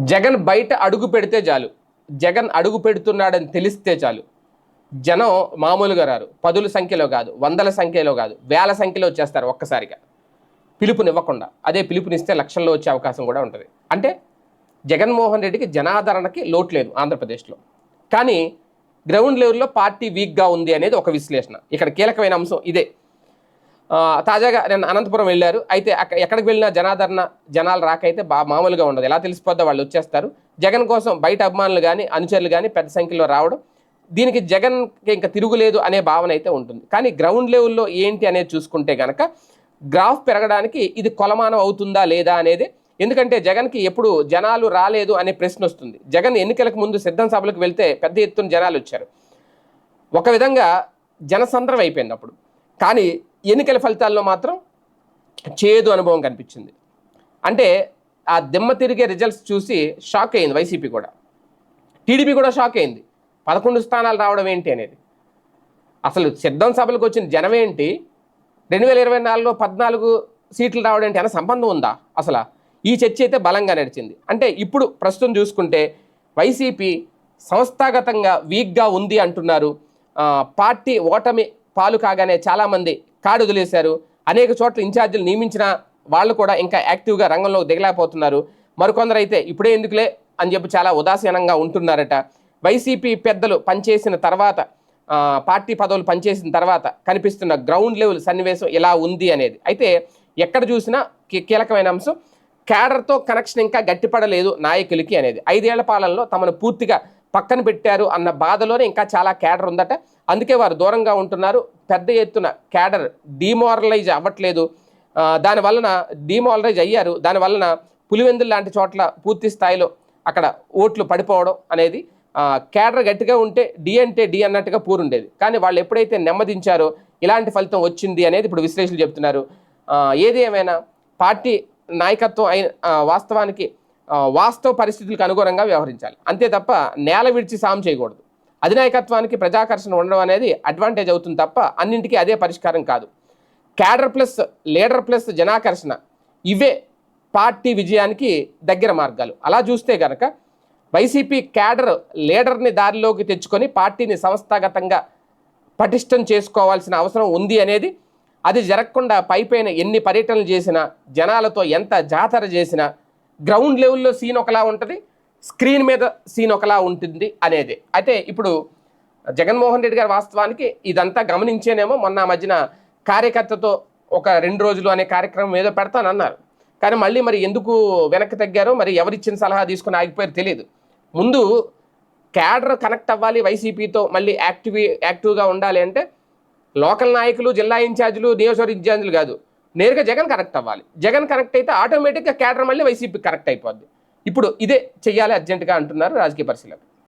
జగన్ బయట అడుగు పెడితే చాలు. జగన్ అడుగు పెడుతున్నాడని తెలిస్తే చాలు. జనం మామూలుగా రారు. పదుల సంఖ్యలో కాదు వందల సంఖ్యలో కాదు వేల సంఖ్యలో వచ్చేస్తారు ఒక్కసారిగా. పిలుపునివ్వకుండా. అదే పిలుపునిస్తే లక్షల్లో వచ్చే అవకాశం కూడా ఉంటుంది. అంటే జగన్మోహన్ రెడ్డికి జనాదరణకి లోటు లేదు ఆంధ్రప్రదేశ్లో. కానీ గ్రౌండ్ లెవెల్లో పార్టీ వీక్గా ఉంది అనేది ఒక విశ్లేషణ. ఇక్కడ కీలకమైన అంశం ఇదే. తాజాగా నేను అనంతపురం వెళ్ళారు. అయితే అక్కడ ఎక్కడికి వెళ్ళినా జనాదరణ జనాలు రాకైతే బా మామూలుగా ఉండదు. ఎలా తెలిసిపోద్దో వాళ్ళు వచ్చేస్తారు. జగన్ కోసం బయట అభిమానులు కానీ అనుచరులు కానీ పెద్ద సంఖ్యలో రావడం దీనికి జగన్కి ఇంకా తిరుగులేదు అనే భావన అయితే ఉంటుంది. కానీ గ్రౌండ్ లెవెల్లో ఏంటి అనేది చూసుకుంటే కనుక గ్రాఫ్ పెరగడానికి ఇది కొలమానం అవుతుందా లేదా అనేది. ఎందుకంటే జగన్కి ఎప్పుడు జనాలు రాలేదు అనే ప్రశ్న వస్తుంది. జగన్ ఎన్నికలకు ముందు సిద్ధం సభలకు వెళ్తే పెద్ద ఎత్తున జనాలు వచ్చారు. ఒక విధంగా జనసంద్రం అయిపోయింది అప్పుడు. కానీ ఎన్నికల ఫలితాల్లో మాత్రం చేదు అనుభవం కనిపించింది. అంటే ఆ దిమ్మ తిరిగే రిజల్ట్స్ చూసి షాక్ అయింది వైసీపీ కూడా. టీడీపీ కూడా షాక్ అయింది. పదకొండు స్థానాలు రావడం ఏంటి అనేది. అసలు సిద్ధం సభలకు వచ్చిన జనం ఏంటి? రెండు వేల ఇరవై నాలుగులో పద్నాలుగు సీట్లు రావడం ఏంటి అన్న సంబంధం ఉందా? అసలు ఈ చర్చ అయితే బలంగా నడిచింది. అంటే ఇప్పుడు ప్రస్తుతం చూసుకుంటే వైసీపీ సంస్థాగతంగా వీక్గా ఉంది అంటున్నారు. పార్టీ ఓటమి పాలు కాగానే చాలామంది కాడు వదిలేశారు. అనేక చోట్ల ఇన్ఛార్జీలు నియమించిన వాళ్ళు కూడా ఇంకా యాక్టివ్గా రంగంలో దిగలేకపోతున్నారు. మరికొందరు అయితే ఇప్పుడే ఎందుకులే అని చెప్పి చాలా ఉదాసీనంగా ఉంటున్నారట. వైసీపీ పెద్దలు పనిచేసిన తర్వాత పార్టీ పదవులు పనిచేసిన తర్వాత కనిపిస్తున్న గ్రౌండ్ లెవెల్ సన్నివేశం ఎలా ఉంది అనేది. అయితే ఎక్కడ చూసినా కీ- కీలకమైన అంశం క్యాడర్తో కనెక్షన్ ఇంకా గట్టిపడలేదు నాయకులకి అనేది. ఐదేళ్ళ పాలనలో తమను పూర్తిగా పక్కన పెట్టారు అన్న బాధలోనే ఇంకా చాలా క్యాడర్ ఉందట. అందుకే వారు దూరంగా ఉంటున్నారు. పెద్ద ఎత్తున క్యాడర్ డిమారలైజ్ అవ్వట్లేదు. దాని వలన డిమారలైజ్ అయ్యారు. దాని వలన పులివెందులు లాంటి చోట్ల పూర్తి స్థాయిలో అక్కడ ఓట్లు పడిపోవడం అనేది క్యాడర్ గట్టిగా ఉంటే డి అంటే డి అన్నట్టుగా పూరుండేది. కానీ వాళ్ళు ఎప్పుడైతే నెమ్మదించారో ఇలాంటి ఫలితం వచ్చింది అనేది ఇప్పుడు విశ్లేషణలు చెప్తున్నారు. ఏది ఏమైనా పార్టీ నాయకత్వం అయిన వాస్తవానికి వాస్తవ పరిస్థితులకు అనుగుణంగా వ్యవహరించాలి. అంతే తప్ప నేల విడిచి సాం చేయకూడదు. అధినాయకత్వానికి ప్రజాకర్షణ ఉండడం అనేది అడ్వాంటేజ్ అవుతుంది తప్ప అన్నింటికీ అదే పరిష్కారం కాదు. క్యాడర్ ప్లస్ లీడర్ ప్లస్ జనాకర్షణ ఇవే పార్టీ విజయానికి దగ్గర మార్గాలు. అలా చూస్తే కనుక వైసీపీ క్యాడర్ లీడర్ని దారిలోకి తెచ్చుకొని పార్టీని సంస్థాగతంగా పటిష్టం చేసుకోవాల్సిన అవసరం ఉంది అనేది అది జరగకుండా పైపైన ఎన్ని పర్యటనలు చేసినా జనాలతో ఎంత జాతర చేసినా గ్రౌండ్ లెవెల్లో సీన్ ఒకలా ఉంటుంది స్క్రీన్ మీద సీన్ ఒకలా ఉంటుంది అనేది. అయితే ఇప్పుడు జగన్మోహన్ రెడ్డి గారు వాస్తవానికి ఇదంతా గమనించేనేమో మొన్న మధ్యన కార్యకర్తతో ఒక రెండు రోజులు అనే కార్యక్రమం ఏదో పెడతానన్నారు. కానీ మళ్ళీ మరి ఎందుకు వెనక్కి తగ్గారో మరి ఎవరిచ్చిన సలహా తీసుకుని ఆగిపోయారు తెలియదు ముందు క్యాడర్ కనెక్ట్ అవ్వాలి వైసీపీతో మళ్ళీ యాక్టివ్ యాక్టివ్గా ఉండాలి అంటే లోకల్ నాయకులు జిల్లా ఇన్ఛార్జీలు నియోజకవర్గ ఇన్ఛార్జీలు కాదు నేరుగా జగన్ కనెక్ట్ అవ్వాలి. జగన్ కనెక్ట్ అయితే ఆటోమేటిక్గా క్యాడర్ మళ్ళీ వైసీపీ కనెక్ట్ అయిపోద్ది. ఇప్పుడు ఇదే చెయ్యాలి అర్జెంటుగా అంటున్నారు రాజకీయ పరిశీలకులు.